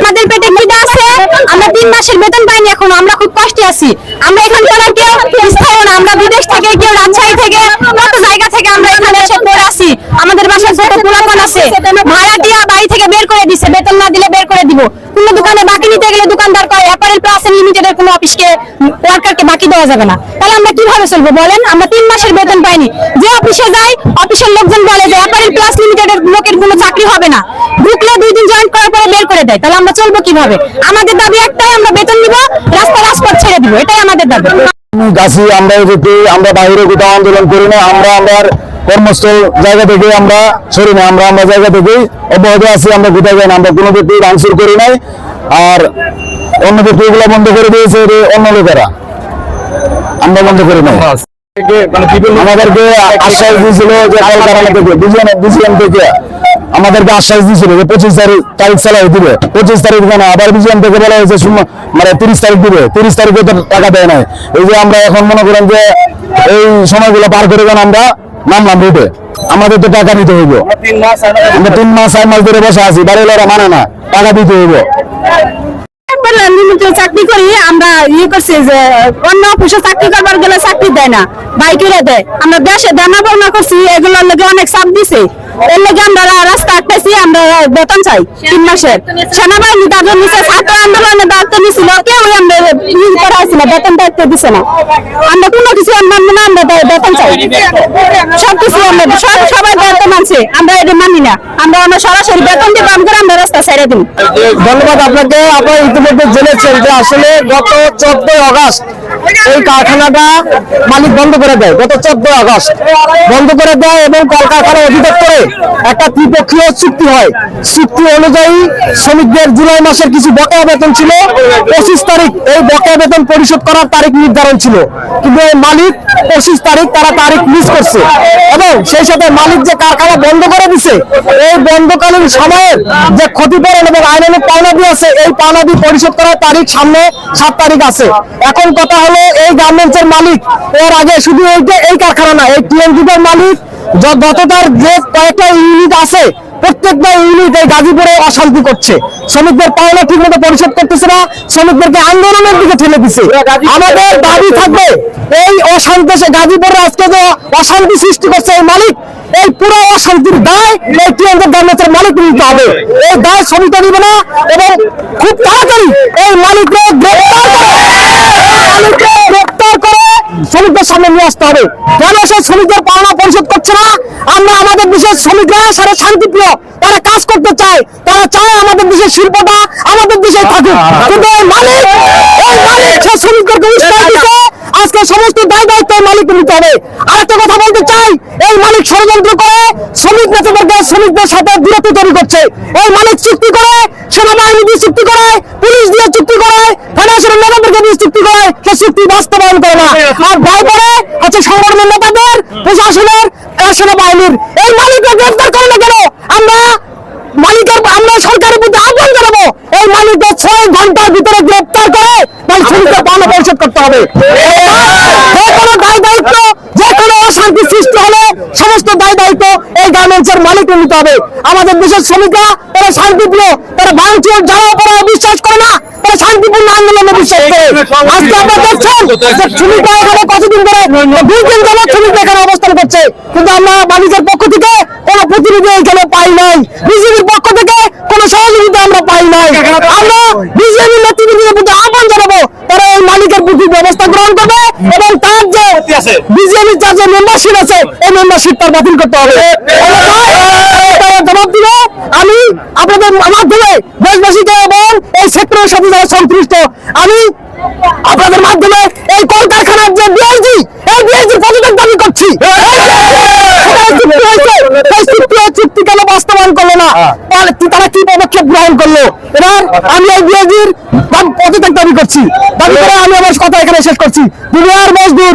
আমাদের পেটে খিদে আছে, আমরা তিন মাসের বেতন পাইনি এখন, আমরা খুব কষ্টে আছি। আমরা এখান থেকে কেউ স্থায়ী না, আমরা বিদেশ থেকে, কেউ রাজশাহী থেকে, কত জায়গা থেকে আমরা এখানে এসে পড়ে আছি। আমাদের বাসায় ছোট পোলাপান আছে। ভাড়া দিয়া বাড়ি থেকে বের করে দিছে, বেতন না দিলে বের করে দিব। কোন দোকানে বাকি নিতে গেলে দোকানদার কয় অ্যাপারেল প্লাস লিমিটেডের কোনো অফিসকে ওয়ার্কারকে বাকি দেওয়া যাবে না। তাহলে আমরা কীভাবে চলবো বলেন? আমরা তিন মাসের বেতন পাইনি। যে অফিসে যাই অফিসের লোকজন বলে যে অ্যাপারেল প্লাস লিমিটেডের লোকের কোনো চাকরি হবে না। ঢুকলে দুই দিন জয়েন করার পরে বের করে দেয়। তাহলে আমরা চলবো কীভাবে? আমাদের দাবি একটাই, আমরা বেতন রাস্তা ছেড়ে দিব। এটাই আমাদের দাবি। গাছি, আমরা যদি আমরা বাইরে কোথাও আন্দোলন করি না, আমরা আমার কর্মস্থল জায়গা থেকে আমরা সরি না, আমরা আমরা জায়গা থেকে অব্যাহত আছি, আমরা কোথাও যাই না, আমরা কোনো ব্যক্তি ভাঙচুর করি নাই। আর অন্য ব্যক্তিগুলো বন্ধ করে দিয়েছে অন্য লোকেরা। আমরা বন্ধ করি নাই। আমাদেরকে আশ্বাস দিয়েছিল যে বিজিএম থেকে আমাদেরকে আশ্বাস দিয়েছিল যে পঁচিশ তারিখ তারিখ চালাই দিবে। পঁচিশ তারিখ না আবার বিজিএম থেকে বলা হয়েছে মানে তিরিশ তারিখ দিবে। তিরিশ তারিখে তো টাকা দেয় নাই। এই যে আমরা এখন মনে করেন যে এই সময়গুলো পার করে যখন আমরা নামলাম রুটে? আমাদের তো টাকা নিতে হইব। আমরা তিন মাস চার মাস ধরে বসে আছি। বাড়ির ওরা মানে না টাকা দিতে হইব। লিমিটেড চাকরি করি, আমরা ইয়ে করছি যে, অন্য অফিসে চাকরি করবার গেলে চাকরি দেয় না, বাইকেরা দেয় আমরা দেশে দানা পাওনা করছি, এগুলোর লোকে অনেক চাপ দিছে। এর আমরা রাস্তা আটকেছি আমরা বেতন চাই তিন মাসের। সেনাবাহিনী তাদের নিচে ছাত্র দায়িত্ব কেউ আমরা ই করা হয়েছিল বেতন দায়িত্ব দিছে না। আমরা কোনো কিছু আমরা বেতন চাই। সব কিছু আমরা সব সবাই দায়িত্ব আমরা এটা মানি না। আমরা আমরা সরাসরি বেতন দিব আমরা আমরা রাস্তা ছেড়ে দিব ধন্যবাদ আপনাকে ইতিমধ্যে জেনেছেন যে আসলে গত চোদ্দই আগস্ট এই কারখানাটা মালিক বন্ধ করে দেয়। গত চোদ্দই আগস্ট বন্ধ করে দেয় এবং কলকারখানা অধিদপ্তরে একটা ত্রিপক্ষীয় চুক্তি হয়। চুক্তি অনুযায়ী শ্রমিকদের জুলাই মাসের কিছু বকেয়া বেতন ছিল। পঁচিশ তারিখ এই বকেয়া বেতন পরিশোধ করার তারিখ নির্ধারণ ছিল। কিন্তু এই মালিক পঁচিশ তারিখ তারা তারিখ মিস করছে। এবং সেই সাথে মালিক যে কারখানা বন্ধ করে দিছে, এই বন্ধকালীন সময়ের যে ক্ষতিপূরণ এবং আইনানুক পাওনাদি আছে, এই পাওনাদি পরিশোধ করার তারিখ সামনে সাত তারিখ আছে। এখন কথা হলো, এই গার্মেন্টস এর মালিক, এর আগে শুধু এই কারখানা না, এই টিএমজি এর মালিক যতটার যে কয়েকটা ইউনিট আছে প্রত্যেকটা ইউনিট এই গাজীপুরে অশান্তি করছে। শ্রমিকদের পাওনা ঠিক মতো পরিশোধ করতেছে না শ্রমিকদেরকে আন্দোলনের দিকে ঠেলে দিছে। আমাদের দাবি থাকবে এই অশান্তি সে গাজীপুরে আজকে যে অশান্তি সৃষ্টি করছে এই মালিক এই পুরো অশান্তির দায় এই গার্মেন্টসের মালিক নিতে হবে। এই দায় শ্রমিকরা নিবে না এবং খুব তাড়াতাড়ি এই মালিককে গ্রেপ্তার করে মালিককে গ্রেপ্তার করে শ্রমিকদের সামনে নিয়ে আসতে হবে। কেন সে শ্রমিকদের পাওনা পরিশোধ আমাদের শ্রমিকরা সারা শান্তিপ্রিয় তারা কাজ করতে চায়। তারা চায় আমাদের দেশের শিল্পটা, আমাদের দেশে থাকুক। কিন্তু মালিক মালিক আজকে সমস্ত দায় দায়িত্ব এই মালিককে নিতে হবে। আরেকটা কথা বলতে চাই, এই মালিক ষড়যন্ত্র করে শ্রমিক নেতাদেরকে শ্রমিকদের সাথে দূরত্ব তৈরি করছে। এই মালিক চুক্তি করে সেনাবাহিনী দিয়ে চুক্তি করে, পুলিশ দিয়ে চুক্তি করে ফাইন্যান্সিয়াল নেতাদেরকে দিয়ে চুক্তি করে, সে চুক্তি বাস্তবায়ন করে না। আর ভয় করে হচ্ছে সংগঠনের নেতাদের, প্রশাসনের সেনাবাহিনীর। এই মালিককে গ্রেফতার করে না কেন আমরা মালিকের আমরা সরকারের প্রতি আহ্বান জানাব এই মালিককে ছয় ঘণ্টার ভিতরে গ্রেফতার করে তাই শ্রমিকদের পাওনা পরিশোধ করতে হবে যে করা অবস্থান করছে। কিন্তু পক্ষ থেকে কোনো প্রতিনিধি এখানে পাই নাই। বিজেপির পক্ষ থেকে কোনো সহযোগিতা আমরা পাই নাই। আমরা বিজেপি নেতৃবৃন্দের প্রতি আহ্বান জানাব তারা এই মালিকের প্রতি ব্যবস্থা গ্রহণ করবে এবং তার বিজেপির যার যে মেম্বারশিপ আছে এই মেম্বারশিপ তার বাতিল করতে হবে জবাব দিবে আমি আপনাদের মাধ্যমে দেশবাসীকে এবং এই সেক্টরের সাথে যারা সংশ্লিষ্ট আমি আপনাদের মাধ্যমে এই কলকারখানার যে বিআইজি এই বিআইজি পদত্যাগ দাবি করছি চুক্তি কেন বাস্তবায়ন করল না কি- পদক্ষেপ গ্রহণ করল? এবার আমি এই বিআইজির পদত্যাগ দাবি করছি। দাবি করে আমি আমার কথা এখানে শেষ করছি। দুনিয়ার মজদুর